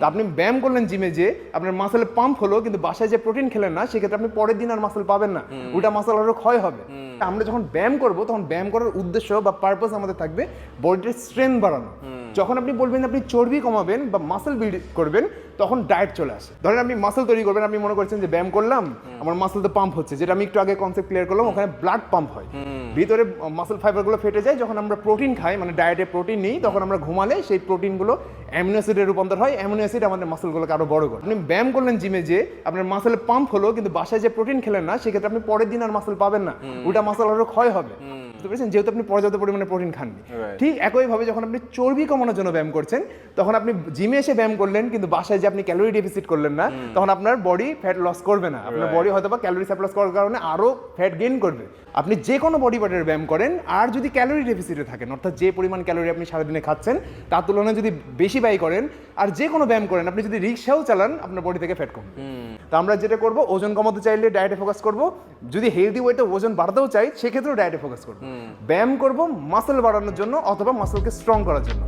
তা আপনি ব্যায়াম করলেন জিমে যে আপনার মাসেল পাম্প হলো কিন্তু বাসায় যে প্রোটিন খেলেন না সেক্ষেত্রে আপনি পরের দিন আর মাসেল পাবেন না। ওটা মাসেল আরও ক্ষয় হবে। আমরা যখন ব্যায়াম করব তখন ব্যায়াম করার উদ্দেশ্য বা পারপাস আমাদের থাকবে বডির স্ট্রেংথ বাড়ানো। যখন আপনি বলবেন আপনি চর্বি কমাবেন বা মাসেল বিল্ড করবেন তখন ডায়েট চলে আসে। ধরেন আপনি মাসেল তৈরি করবেন আপনি মনে করছেন যে ব্যায়াম করলাম আমার মাসেল তো পাম্প হচ্ছে। যেটা আমি একটু আগে কনসেপ্ট ক্লিয়ার করলাম ওখানে ব্লাড পাম্প হয়। ভিতরে মাসেল ফাইবারগুলো ফেটে যায় যখন আমরা প্রোটিন খাই মানে ডায়েটে প্রোটিন নিই তখন আমরা ঘুমালে সেই প্রোটিনগুলো অ্যামিনো অ্যাসিডে রূপান্তর হয়। অ্যামিনো অ্যাসিড আমাদের মাসেলগুলোকে আরও বড় করে। আপনি ব্যায়াম করলেন জিমে যে আপনার মাসেল পাম্প হলো কিন্তু বাসায় যে প্রোটিন খেলেন না সেক্ষেত্রে আপনি পরের দিন আর মাসেল পাবেন না। ওটা মাসেল আরও ক্ষয় হবে। বুঝতে পেরেছেন? যেহেতু আপনি পর্যাপ্ত পরিমাণে প্রোটিন খাননি. ঠিক একইভাবে যখন আপনি চর্বি কমানোর জন্য ব্যায়াম করছেন তখন আপনি জিমে এসে ব্যায়াম করলেন কিন্তু বাসায় যে আপনি ক্যালোরি ডেফিসিট করলেন না তখন আপনার বডি ফ্যাট লস করবে না। আপনার বডি হয়তো বা ক্যালোরি সাপ্লাস করার কারণে আরও ফ্যাট গেইন করবে। আপনি যে কোনো বডি পার্টের ব্যায়াম করেন আর যদি ক্যালোরি ডেফিসিটে থাকেন অর্থাৎ যে পরিমাণ ক্যালোরি আপনি সারাদিনে খাচ্ছেন তার তুলনায় যদি বেশি ব্যয় করেন আর যে কোনো ব্যায়াম করেন আপনি যদি রিক্সাও চালান আপনার বডি থেকে ফ্যাট কমবে। তো আমরা যেটা করব ওজন কমাতে চাইলে ডায়েটে ফোকাস করব। যদি হেলদি ওয়েটে ওজন বাড়াতেও চাই সেক্ষেত্রেও ডায়েটে ফোকাস করব। ব্যায়াম করব মাসেল বাড়ানোর জন্য অথবা মাসেলকে স্ট্রং করার জন্য।